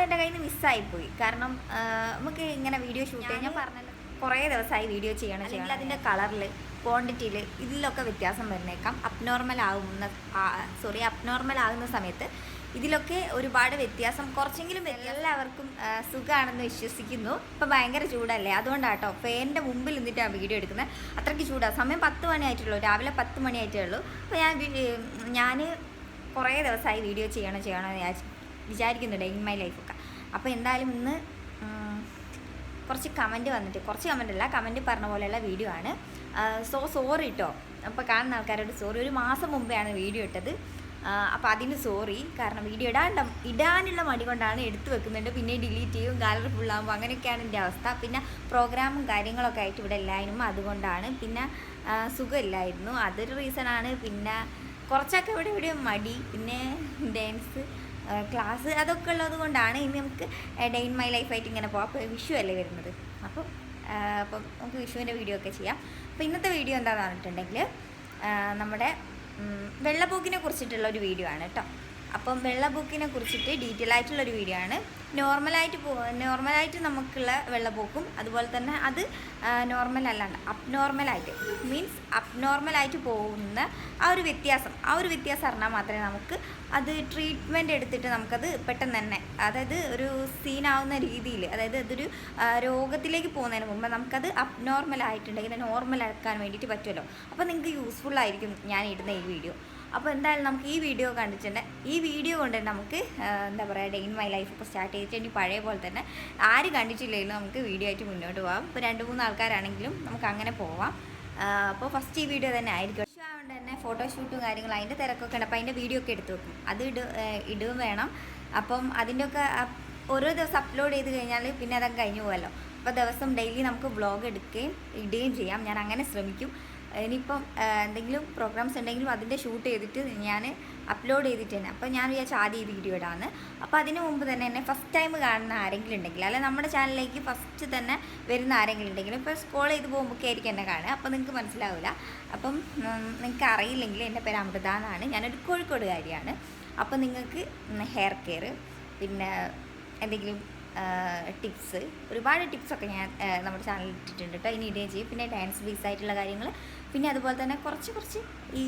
അതെന്റെ കയ്യിൽ നിന്ന് മിസ്സായിപ്പോയി. കാരണം നമുക്ക് ഇങ്ങനെ വീഡിയോ ഷൂട്ട് ചെയ്യാൻ ഞാൻ പറഞ്ഞല്ലോ കുറേ ദിവസമായി വീഡിയോ ചെയ്യണം അല്ലെങ്കിൽ അതിന്റെ കളറിൽ ക്വാണ്ടിറ്റിയിൽ ഇതിലൊക്കെ വ്യത്യാസം വരുന്നേക്കാം അബ്നോർമൽ ആകുന്ന സോറി അബ്നോർമൽ ആകുന്ന സമയത്ത് ഇതിലൊക്കെ ഒരുപാട് വ്യത്യാസം കുറച്ചെങ്കിലും എല്ലാവർക്കും സുഖമാണെന്ന് വിശ്വസിക്കുന്നു. ഇപ്പം ഭയങ്കര ചൂടല്ലേ? അതുകൊണ്ടാട്ടോ ഫാനിന്റെ മുമ്പിൽ നിന്നിട്ടാണ് വീഡിയോ എടുക്കുന്നത് അത്രയ്ക്ക് ചൂടാണ് സമയം പത്ത് മണിയായിട്ടുള്ളൂ രാവിലെ പത്ത് മണിയായിട്ടേ ഉള്ളൂ. അപ്പോൾ ഞാൻ ഞാൻ കുറേ ദിവസമായി വീഡിയോ ചെയ്യണം ചെയ്യണം എന്ന് വിചാരിച്ച് വിചാരിക്കുന്നുണ്ട് ഇൻ മൈ ലൈഫൊക്കെ. അപ്പോൾ എന്തായാലും ഇന്ന് കുറച്ച് കമന്റ് വന്നിട്ട് കുറച്ച് കമന്റ് അല്ല കമന്റ് പറഞ്ഞ പോലെയുള്ള വീഡിയോ ആണ്. സോ സോറി കേട്ടോ അപ്പോൾ കാണുന്ന ആൾക്കാരോട് സോറി ഒരു മാസം മുമ്പെയാണ് വീഡിയോ ഇട്ടത്. അപ്പോൾ അതിന് സോറി കാരണം വീഡിയോ ഇടാണ്ട ഇടാനുള്ള മടി കൊണ്ടാണ് എടുത്തു വെക്കുന്നുണ്ട്. പിന്നെ ഡിലീറ്റ് ചെയ്യും ഗാലറി ഫുള്ളാകുമ്പോൾ അങ്ങനെയൊക്കെയാണ് എന്റെ അവസ്ഥ. പിന്നെ പ്രോഗ്രാമും കാര്യങ്ങളൊക്കെ ആയിട്ട് ഇവിടെ ഇല്ലായിരുന്നു അതുകൊണ്ടാണ്. പിന്നെ സുഖമില്ലായിരുന്നു. അതൊരു റീസണാണ് പിന്നെ കുറച്ചൊക്കെ ഇവിടെ ഇവിടെ മടി. പിന്നെ ഡാൻസ് ക്ലാസ് അതൊക്കെ ഉള്ളത് കൊണ്ടാണ് ഇനി നമുക്ക് ഡേ ഇൻ മൈ ലൈഫായിട്ട് ഇങ്ങനെ പോകാം അപ്പോൾ വിഷു അല്ലേ വരുന്നത്? അപ്പോൾ അപ്പം നമുക്ക് വിഷുവിന്റെ വീഡിയോ ഒക്കെ ചെയ്യാം. അപ്പോൾ ഇന്നത്തെ വീഡിയോ എന്താണെന്ന് പറഞ്ഞിട്ടുണ്ടെങ്കിൽ നമ്മുടെ വെള്ളപ്പൂക്കിനെ കുറിച്ചിട്ടുള്ള ഒരു വീഡിയോ ആണ് കേട്ടോ. അപ്പം വെള്ളപ്പൂക്കിനെ കുറിച്ചിട്ട് ഡീറ്റെയിൽ ആയിട്ടുള്ള ഒരു വീഡിയോ ആണ്. നോർമലായിട്ട് പോ നോർമലായിട്ട് നമുക്കുള്ള വെള്ളപ്പൊക്കും അതുപോലെ തന്നെ അത് നോർമൽ അല്ലാണ്ട് അബ്നോർമലായിട്ട് മീൻസ് അബ്നോർമലായിട്ട് പോകുന്ന ആ ഒരു വ്യത്യാസം. ആ ഒരു വ്യത്യാസം അറിഞ്ഞാൽ മാത്രമേ നമുക്ക് അത് ട്രീറ്റ്മെന്റ് എടുത്തിട്ട് നമുക്കത് പെട്ടെന്ന് തന്നെ അതായത് ഒരു സീനാവുന്ന രീതിയിൽ അതായത് അതൊരു രോഗത്തിലേക്ക് പോകുന്നതിന് മുമ്പ് നമുക്കത് അബ്നോർമൽ നോർമലാക്കാൻ വേണ്ടിയിട്ട് പറ്റുമല്ലോ. അപ്പോൾ നിങ്ങൾക്ക് യൂസ്ഫുൾ ആയിരിക്കും ഞാൻ ഇടുന്ന ഈ വീഡിയോ അപ്പോൾ എന്തായാലും നമുക്ക് ഈ വീഡിയോ കണ്ടിട്ടുണ്ട്. ഈ വീഡിയോ കൊണ്ട് നമുക്ക് എന്താ പറയുക ഡേ ഇൻ മൈ ലൈഫ് ഇപ്പോൾ സ്റ്റാർട്ട് ചെയ്തിട്ട് ഇനി പഴയ പോലെ തന്നെ ആര് കണ്ടിട്ടില്ലെങ്കിലും നമുക്ക് വീഡിയോ ആയിട്ട് മുന്നോട്ട് പോകാം ഇപ്പോൾ രണ്ട് മൂന്ന് ആൾക്കാരാണെങ്കിലും നമുക്ക് അങ്ങനെ പോവാം. അപ്പോൾ ഫസ്റ്റ് ഈ വീഡിയോ തന്നെ ആയിരിക്കും. അതുകൊണ്ട് തന്നെ ഫോട്ടോഷൂട്ടും കാര്യങ്ങളും അതിന്റെ തിരക്കൊക്കെ ഉണ്ട്. അപ്പോൾ അതിന്റെ വീഡിയോ ഒക്കെ എടുത്ത് വെക്കും. അത് ഇട ഇടുകയും വേണം. അപ്പം അതിന്റെയൊക്കെ ഓരോ ദിവസം അപ്ലോഡ് ചെയ്ത് കഴിഞ്ഞാൽ പിന്നെ അതങ്ങ് കഴിഞ്ഞു പോകുമല്ലോ അപ്പോൾ ദിവസം ഡെയിലി നമുക്ക് വ്ളോഗ് എടുക്കുകയും ഇടുകയും ചെയ്യാം. ഞാൻ അങ്ങനെ ശ്രമിക്കും. ഇനിയിപ്പം എന്തെങ്കിലും പ്രോഗ്രാംസ് ഉണ്ടെങ്കിലും അതിന്റെ ഷൂട്ട് ചെയ്തിട്ട് ഞാൻ അപ്ലോഡ് ചെയ്തിട്ട് തന്നെ. അപ്പോൾ ഞാൻ വിചാരിച്ചു ആദ്യം ഈ വീഡിയോ ഇടാന്ന്. അപ്പോൾ അതിന് മുമ്പ് തന്നെ എന്നെ ഫസ്റ്റ് ടൈം കാണുന്ന ആരെങ്കിലും ഉണ്ടെങ്കിൽ അല്ലെ നമ്മുടെ ചാനലിലേക്ക് ഫസ്റ്റ് തന്നെ വരുന്ന ആരെങ്കിലും ഉണ്ടെങ്കിലും ഇപ്പോൾ സ്കോൾ ചെയ്ത് പോകുമ്പോഴൊക്കെ ആയിരിക്കും എന്നെ കാണുക. അപ്പോൾ നിങ്ങൾക്ക് മനസ്സിലാവില്ല അപ്പം നിങ്ങൾക്ക് അറിയില്ലെങ്കിൽ എന്റെ പേര് അമൃത എന്നാണ്. ഞാനൊരു കോഴിക്കോടുകാരിയാണ്. അപ്പോൾ നിങ്ങൾക്ക് ഹെയർ കെയർ പിന്നെ എന്തെങ്കിലും ടിപ്സ് ഒരുപാട് ടിപ്സൊക്കെ ഞാൻ നമ്മുടെ ചാനലിൽ ഇട്ടിട്ടുണ്ട് കേട്ടോ ഇനി ഇടുകയും ചെയ്യും. പിന്നെ ഡാൻസ് ബേസ് ആയിട്ടുള്ള കാര്യങ്ങൾ. പിന്നെ അതുപോലെ തന്നെ കുറച്ച് കുറച്ച് ഈ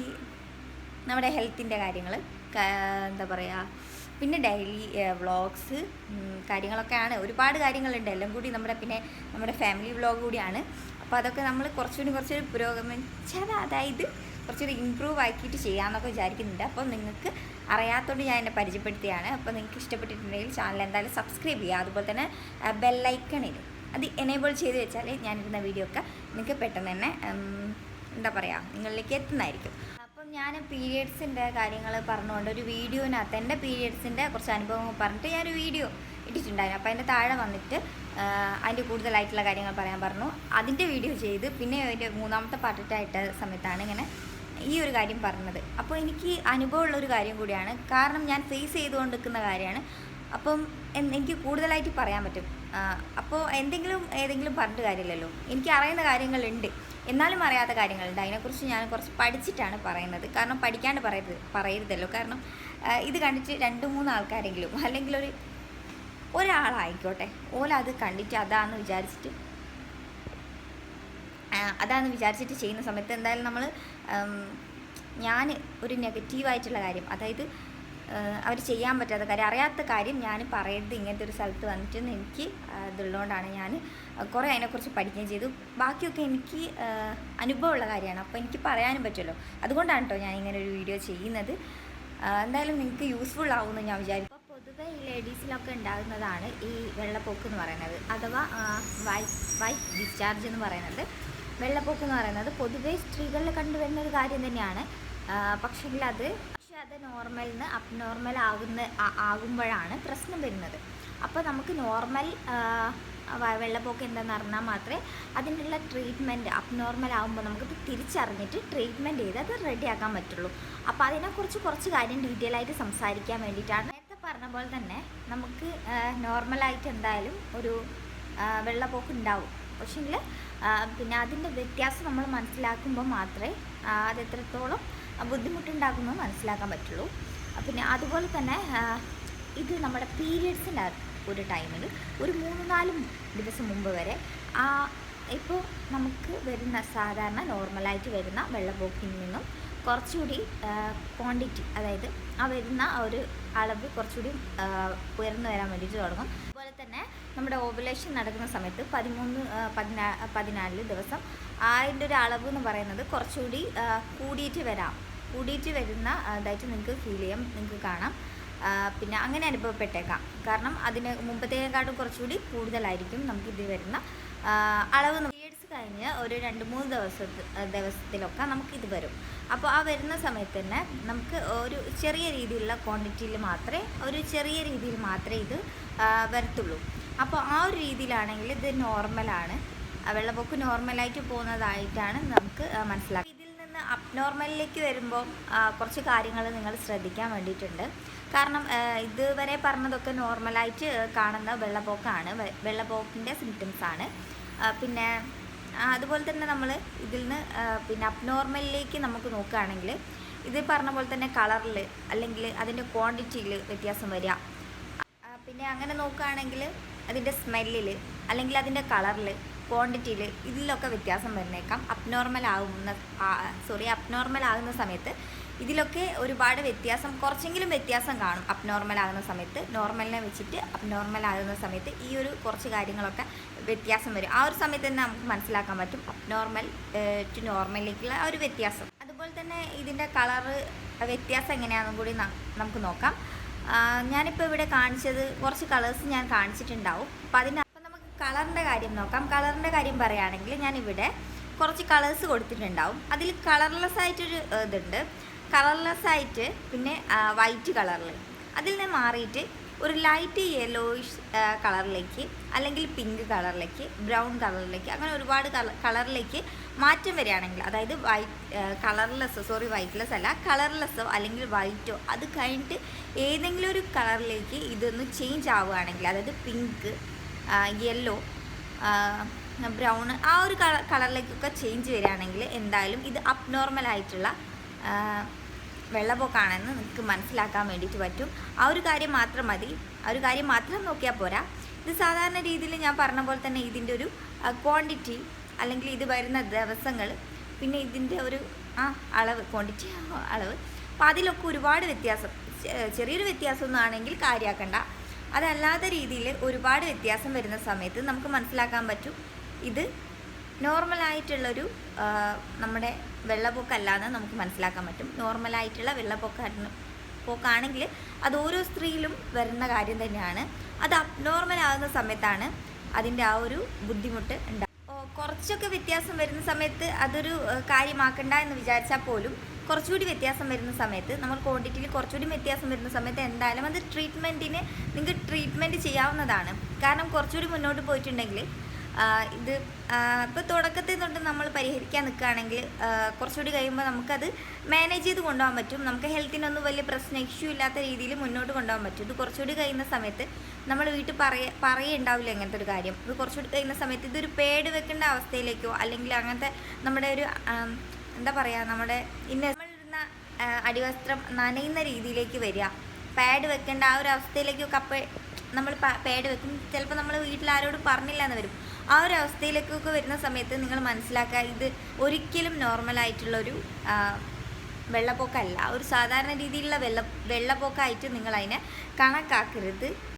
നമ്മുടെ ഹെൽത്തിന്റെ കാര്യങ്ങൾ. എന്താ പറയുക പിന്നെ ഡെയിലി വ്ളോഗ്സ് കാര്യങ്ങളൊക്കെയാണ്. ഒരുപാട് കാര്യങ്ങളുണ്ട്. എല്ലാം കൂടി നമ്മുടെ പിന്നെ നമ്മുടെ ഫാമിലി വ്ളോഗ് കൂടിയാണ്. അപ്പോൾ അതൊക്കെ നമ്മൾ കുറച്ചുകൂടി കുറച്ചൊരു പുരോഗമിച്ചത് അതായത് കുറച്ചുകൂടി ഇമ്പ്രൂവ് ആക്കിയിട്ട് ചെയ്യാമെന്നൊക്കെ വിചാരിക്കുന്നുണ്ട്. അപ്പോൾ നിങ്ങൾക്ക് അറിയാത്തതുകൊണ്ട് ഞാൻ എന്നെ പരിചയപ്പെടുത്തിയാണ്. അപ്പോൾ നിങ്ങൾക്ക് ഇഷ്ടപ്പെട്ടിട്ടുണ്ടെങ്കിൽ ചാനൽ എന്തായാലും സബ്സ്ക്രൈബ് ചെയ്യുക. അതുപോലെ തന്നെ ബെല്ലൈക്കണിൽ അത് എനേബിൾ ചെയ്ത് വെച്ചാൽ ഞാനിരുന്ന വീഡിയോ ഒക്കെ നിങ്ങൾക്ക് പെട്ടെന്ന് തന്നെ എന്താ പറയുക നിങ്ങളിലേക്ക് എത്തുന്നതായിരിക്കും. അപ്പം ഞാൻ പീരിയഡ്സിന്റെ കാര്യങ്ങൾ പറഞ്ഞുകൊണ്ട് ഒരു വീഡിയോനകത്ത് എന്റെ പീരിയഡ്സിന്റെ കുറച്ച് അനുഭവങ്ങൾ പറഞ്ഞിട്ട് ഞാനൊരു വീഡിയോ ഇട്ടിട്ടുണ്ടായിരുന്നു. അപ്പോൾ അതിന്റെ താഴെ വന്നിട്ട് അതിന്റെ കൂടുതലായിട്ടുള്ള കാര്യങ്ങൾ പറയാൻ പറഞ്ഞു. അതിന്റെ വീഡിയോ ചെയ്ത് പിന്നെ അതിന്റെ മൂന്നാമത്തെ പാർട്ടിട്ടായിട്ട സമയത്താണ് ഇങ്ങനെ ഈ ഒരു കാര്യം പറഞ്ഞത്. അപ്പോൾ എനിക്ക് അനുഭവമുള്ള ഒരു കാര്യം കൂടിയാണ്. കാരണം ഞാൻ ഫേസ് ചെയ്തുകൊണ്ടിരിക്കുന്ന കാര്യമാണ്. അപ്പം എനിക്ക് കൂടുതലായിട്ട് പറയാൻ പറ്റും. അപ്പോൾ എന്തെങ്കിലും ഏതെങ്കിലും പറഞ്ഞിട്ട് കാര്യമില്ലല്ലോ. എനിക്ക് അറിയുന്ന കാര്യങ്ങളുണ്ട്. എന്നാലും അറിയാത്ത കാര്യങ്ങളുണ്ട്. അതിനെക്കുറിച്ച് ഞാൻ കുറച്ച് പഠിച്ചിട്ടാണ് പറയുന്നത്. കാരണം പഠിക്കാണ്ട് പറയരുത് പറയരുതല്ലോ. കാരണം ഇത് കണ്ടിട്ട് രണ്ട് മൂന്ന് ആൾക്കാരെങ്കിലും അല്ലെങ്കിൽ ഒരു ഒരാളായിക്കോട്ടെ. ഓല അത് കണ്ടിട്ട് അതാണെന്ന് വിചാരിച്ചിട്ട് അതാന്ന് വിചാരിച്ചിട്ട് ചെയ്യുന്ന സമയത്ത് എന്തായാലും നമ്മൾ ഞാൻ ഒരു നെഗറ്റീവായിട്ടുള്ള കാര്യം അതായത് അവർ ചെയ്യാൻ പറ്റാത്ത കാര്യം അറിയാത്ത കാര്യം ഞാൻ പറയരുത് ഇങ്ങനത്തെ ഒരു സ്ഥലത്ത് വന്നിട്ടെന്ന് എനിക്ക് ഇതുള്ളതുകൊണ്ടാണ് ഞാൻ കുറേ അതിനെക്കുറിച്ച് പഠിക്കുകയും ചെയ്തു. ബാക്കിയൊക്കെ എനിക്ക് അനുഭവമുള്ള കാര്യമാണ്. അപ്പോൾ എനിക്ക് പറയാനും പറ്റുമല്ലോ അതുകൊണ്ടാണ് കേട്ടോ ഞാൻ ഇങ്ങനെ ഒരു വീഡിയോ ചെയ്യുന്നത്. എന്തായാലും നിങ്ങൾക്ക് യൂസ്ഫുൾ ആവുമെന്ന് ഞാൻ വിചാരിക്കും അപ്പോൾ പൊതുവേ ഈ ലേഡീസിലൊക്കെ ഉണ്ടാകുന്നതാണ് ഈ വെള്ളപ്പൊക്ക് എന്ന് പറയുന്നത്. അഥവാ വൈ വൈ ഡിസ്ചാർജ് എന്ന് പറയുന്നത്. വെള്ളപ്പൊക്ക് എന്ന് പറയുന്നത് പൊതുവെ സ്ത്രീകളിൽ കണ്ടുവരുന്ന ഒരു കാര്യം തന്നെയാണ്. പക്ഷെങ്കിൽ അത് പക്ഷെ അത് നോർമലിൽ നിന്ന് അബ്നോർമൽ ആകുന്ന ആകുമ്പോഴാണ് പ്രശ്നം വരുന്നത്. അപ്പോൾ നമുക്ക് നോർമൽ വെള്ളപ്പൊക്കം എന്താണെന്ന് അറിഞ്ഞാൽ മാത്രമേ അതിനുള്ള ട്രീറ്റ്മെന്റ് അബ്നോർമൽ ആകുമ്പോൾ നമുക്കത് തിരിച്ചറിഞ്ഞിട്ട് ട്രീറ്റ്മെന്റ് ചെയ്ത് അത് റെഡിയാക്കാൻ പറ്റുള്ളൂ. അപ്പോൾ അതിനെക്കുറിച്ച് കുറച്ച് കാര്യം ഡീറ്റെയിൽ ആയിട്ട് സംസാരിക്കാൻ വേണ്ടിയിട്ടാണ്. നേരത്തെ പറഞ്ഞ പോലെ തന്നെ നമുക്ക് നോർമലായിട്ട് എന്തായാലും ഒരു വെള്ളപ്പൊക്കം ഉണ്ടാവും. പക്ഷേങ്കിൽ പിന്നെ അതിന്റെ വ്യത്യാസം നമ്മൾ മനസ്സിലാക്കുമ്പോൾ മാത്രമേ ആ, അത് എത്രത്തോളം ബുദ്ധിമുട്ടുണ്ടാക്കുന്നത് മനസ്സിലാക്കാൻ പറ്റുള്ളൂ. പിന്നെ അതുപോലെ തന്നെ ഇത് നമ്മുടെ പീരിയഡ്സിന്റെ ഒരു ടൈമിൽ ഒരു മൂന്ന് നാല് ദിവസം മുമ്പ് വരെ ആ ഇപ്പോൾ നമുക്ക് വരുന്ന സാധാരണ നോർമലായിട്ട് വരുന്ന വെള്ളപ്പൊക്കിൽ നിന്നും കുറച്ചുകൂടി ക്വാണ്ടിറ്റി അതായത് ആ വരുന്ന ഒരു അളവ് കുറച്ചുകൂടി ഉയർന്നു വരാൻ വേണ്ടിയിട്ട് തുടങ്ങും. അതുപോലെ തന്നെ നമ്മുടെ ഓവുലേഷൻ നടക്കുന്ന സമയത്ത് പതിമൂന്ന് പതിനാ പതിനാല് ദിവസം അതിന്റെ ഒരു അളവ് എന്ന് പറയുന്നത് കുറച്ചുകൂടി കൂടിയിട്ട് വരാം. കൂടിയിട്ട് വരുന്ന ഇതായിട്ട് നിങ്ങൾക്ക് ഫീൽ ചെയ്യാം നിങ്ങൾക്ക് കാണാം. പിന്നെ അങ്ങനെ അനുഭവപ്പെട്ടേക്കാം. കാരണം അതിന് മുമ്പത്തേക്കാട്ടും കുറച്ചുകൂടി കൂടുതലായിരിക്കും നമുക്കിത് വരുന്ന അളവ് പീരിയഡ്സ് കഴിഞ്ഞ് ഒരു രണ്ട് മൂന്ന് ദിവസ ദിവസത്തിലൊക്കെ നമുക്കിത് വരും. അപ്പോൾ ആ വരുന്ന സമയത്ത് തന്നെ നമുക്ക് ഒരു ചെറിയ രീതിയിലുള്ള ക്വാണ്ടിറ്റിയിൽ മാത്രമേ ഒരു ചെറിയ രീതിയിൽ മാത്രമേ ഇത് വരത്തുള്ളൂ. അപ്പോൾ ആ ഒരു രീതിയിലാണെങ്കിൽ ഇത് നോർമലാണ് വെള്ളപ്പൊക്ക് നോർമലായിട്ട് പോകുന്നതായിട്ടാണ് നമുക്ക് മനസ്സിലാക്കുക ഇതിൽ നിന്ന് അബ്നോർമലിലേക്ക് വരുമ്പോൾ കുറച്ച് കാര്യങ്ങൾ നിങ്ങൾ ശ്രദ്ധിക്കാൻ വേണ്ടിയിട്ടുണ്ട്. കാരണം ഇതുവരെ പറഞ്ഞതൊക്കെ നോർമലായിട്ട് കാണുന്ന വെള്ളപ്പൊക്കമാണ് വെള്ളപ്പൊക്കിന്റെ സിംറ്റംസ് ആണ്. പിന്നെ അതുപോലെ തന്നെ നമ്മൾ ഇതിൽ നിന്ന് പിന്നെ അബ്നോർമലിലേക്ക് നമുക്ക് നോക്കുകയാണെങ്കിൽ ഇത് പറഞ്ഞ പോലെ തന്നെ കളറിൽ അല്ലെങ്കിൽ അതിന്റെ ക്വാണ്ടിറ്റിയിൽ വ്യത്യാസം വരിക. പിന്നെ അങ്ങനെ നോക്കുകയാണെങ്കിൽ അതിന്റെ സ്മെല്ലിൽ അല്ലെങ്കിൽ അതിന്റെ കളറിൽ ക്വാണ്ടിറ്റിയിൽ ഇതിലൊക്കെ വ്യത്യാസം വരുന്നേക്കാം അബ്നോർമൽ ആകുന്ന സോറി അബ്നോർമൽ ആകുന്ന സമയത്ത് ഇതിലൊക്കെ ഒരുപാട് വ്യത്യാസം കുറച്ചെങ്കിലും വ്യത്യാസം കാണും. അബ്നോർമൽ ആകുന്ന സമയത്ത് നോർമലിനെ വെച്ചിട്ട് അബ്നോർമൽ ആകുന്ന സമയത്ത് ഈ ഒരു കുറച്ച് കാര്യങ്ങളൊക്കെ വ്യത്യാസം വരും. ആ ഒരു സമയത്ത് തന്നെ നമുക്ക് മനസ്സിലാക്കാൻ പറ്റും അബ്നോർമൽ ടു നോർമലിലേക്കുള്ള ആ ഒരു വ്യത്യാസം. അതുപോലെ തന്നെ ഇതിന്റെ കളറ് വ്യത്യാസം എങ്ങനെയാണെന്നും കൂടി നമുക്ക് നോക്കാം. ഞാനിപ്പോൾ ഇവിടെ കാണിച്ചത് കുറച്ച് കളേഴ്സ് ഞാൻ കാണിച്ചിട്ടുണ്ടാവും. അപ്പം അതിന് അപ്പം നമുക്ക് കളറിന്റെ കാര്യം നോക്കാം. കളറിന്റെ കാര്യം പറയുകയാണെങ്കിൽ ഞാനിവിടെ കുറച്ച് കളേഴ്സ് കൊടുത്തിട്ടുണ്ടാവും. അതിൽ കളർലെസ് ആയിട്ടൊരു ഇതുണ്ട്. കളർലെസ് ആയിട്ട് പിന്നെ വൈറ്റ് കളറിൽ. അതിൽ നിന്ന് മാറിയിട്ട് ഒരു ലൈറ്റ് യെല്ലോയിഷ് കളറിലേക്ക് അല്ലെങ്കിൽ പിങ്ക് കളറിലേക്ക് ബ്രൗൺ കളറിലേക്ക് അങ്ങനെ ഒരുപാട് കളറിലേക്ക് മാറ്റം വരികയാണെങ്കിൽ അതായത് വൈറ്റ് കളർലെസ് സോറി വൈറ്റ്ലെസ് അല്ല കളർലെസ്സോ അല്ലെങ്കിൽ വൈറ്റോ അത് കഴിഞ്ഞിട്ട് ഏതെങ്കിലും ഒരു കളറിലേക്ക് ഇതൊന്ന് ചേഞ്ച് ആവുകയാണെങ്കിൽ അതായത് പിങ്ക് യെല്ലോ ബ്രൗൺ ആ ഒരു കളറിലേക്കൊക്കെ ചേഞ്ച് വരികയാണെങ്കിൽ എന്തായാലും ഇത് അബ്നോർമൽ ആയിട്ടുള്ള വെള്ളപ്പൊക്കാണെന്ന് നിങ്ങൾക്ക് മനസ്സിലാക്കാൻ വേണ്ടിയിട്ട് പറ്റും. ആ ഒരു കാര്യം മാത്രം മതി. ആ ഒരു കാര്യം മാത്രം നോക്കിയാൽ പോരാ. ഇത് സാധാരണ രീതിയിൽ ഞാൻ പറഞ്ഞ പോലെ തന്നെ ഇതിന്റെ ഒരു ക്വാണ്ടിറ്റി അല്ലെങ്കിൽ ഇത് വരുന്ന ദിവസങ്ങൾ പിന്നെ ഇതിന്റെ ഒരു ആ അളവ് ക്വാണ്ടിറ്റി അളവ്. അപ്പോൾ അതിലൊക്കെ ഒരുപാട് വ്യത്യാസം. ചെറിയൊരു വ്യത്യാസമൊന്നും ആണെങ്കിൽ കാര്യമാക്കണ്ട അതല്ലാത്ത രീതിയിൽ ഒരുപാട് വ്യത്യാസം വരുന്ന സമയത്ത് നമുക്ക് മനസ്സിലാക്കാൻ പറ്റും. ഇത് നോർമലായിട്ടുള്ളൊരു നമ്മുടെ വെള്ളപ്പൊക്കല്ലാന്ന് നമുക്ക് മനസ്സിലാക്കാൻ പറ്റും. നോർമലായിട്ടുള്ള വെള്ളപ്പൊക്ക പോക്കാണെങ്കിൽ അത് ഓരോ സ്ത്രീയിലും വരുന്ന കാര്യം തന്നെയാണ്. അത് അബ്നോർമൽ ആകുന്ന സമയത്താണ് അതിന്റെ ആ ഒരു ബുദ്ധിമുട്ട് ഉണ്ടാകും കുറച്ചൊക്കെ വ്യത്യാസം വരുന്ന സമയത്ത് അതൊരു കാര്യമാക്കണ്ട എന്ന് വിചാരിച്ചാൽ പോലും കുറച്ചുകൂടി വ്യത്യാസം വരുന്ന സമയത്ത് നമ്മൾ ക്വാണ്ടിറ്റിയിൽ കുറച്ചുകൂടി വ്യത്യാസം വരുന്ന സമയത്ത് എന്തായാലും അത് ട്രീറ്റ്മെന്റിന് നിങ്ങൾക്ക് ട്രീറ്റ്മെന്റ് ചെയ്യാവുന്നതാണ്. കാരണം കുറച്ചുകൂടി മുന്നോട്ട് പോയിട്ടുണ്ടെങ്കിൽ ഇത് ഇപ്പോൾ തുടക്കത്തിൽ തൊട്ട് നമ്മൾ പരിഹരിക്കാൻ നിൽക്കുകയാണെങ്കിൽ കുറച്ചുകൂടി കഴിയുമ്പോൾ നമുക്കത് മാനേജ് ചെയ്ത് കൊണ്ടുപോകാൻ പറ്റും. നമുക്ക് ഹെൽത്തിനൊന്നും വലിയ പ്രശ്നം ഇഷ്യൂ ഇല്ലാത്ത രീതിയിൽ മുന്നോട്ട് കൊണ്ടുപോകാൻ പറ്റും. ഇത് കുറച്ചുകൂടി കഴിയുന്ന സമയത്ത് നമ്മൾ വീട്ടിൽ പറയ പറയുണ്ടാവില്ല അങ്ങനത്തെ ഒരു കാര്യം. ഇത് കുറച്ചുകൂടി കഴിയുന്ന സമയത്ത് ഇതൊരു പേട് വെക്കേണ്ട അവസ്ഥയിലേക്കോ അല്ലെങ്കിൽ അങ്ങനത്തെ നമ്മുടെ ഒരു എന്താ പറയുക നമ്മുടെ ഇന്ന നമ്മളിടുന്ന അടിവസ്ത്രം നനയുന്ന രീതിയിലേക്ക് വരിക. പാഡ് വെക്കേണ്ട ആ ഒരു അവസ്ഥയിലേക്കൊക്കെ അപ്പോൾ നമ്മൾ പാഡ് വെക്കും. ചിലപ്പോൾ നമ്മൾ വീട്ടിൽ ആരോടും പറഞ്ഞില്ല എന്ന് വരും. ആ ഒരു അവസ്ഥയിലേക്കൊക്കെ വരുന്ന സമയത്ത് നിങ്ങൾ മനസ്സിലാക്കുക ഇത് ഒരിക്കലും നോർമലായിട്ടുള്ളൊരു വെള്ളപ്പൊക്കമല്ല ഒരു സാധാരണ രീതിയിലുള്ള വെള്ള വെള്ളപ്പൊക്കമായിട്ട് നിങ്ങളതിനെ കണക്കാക്കരുത്.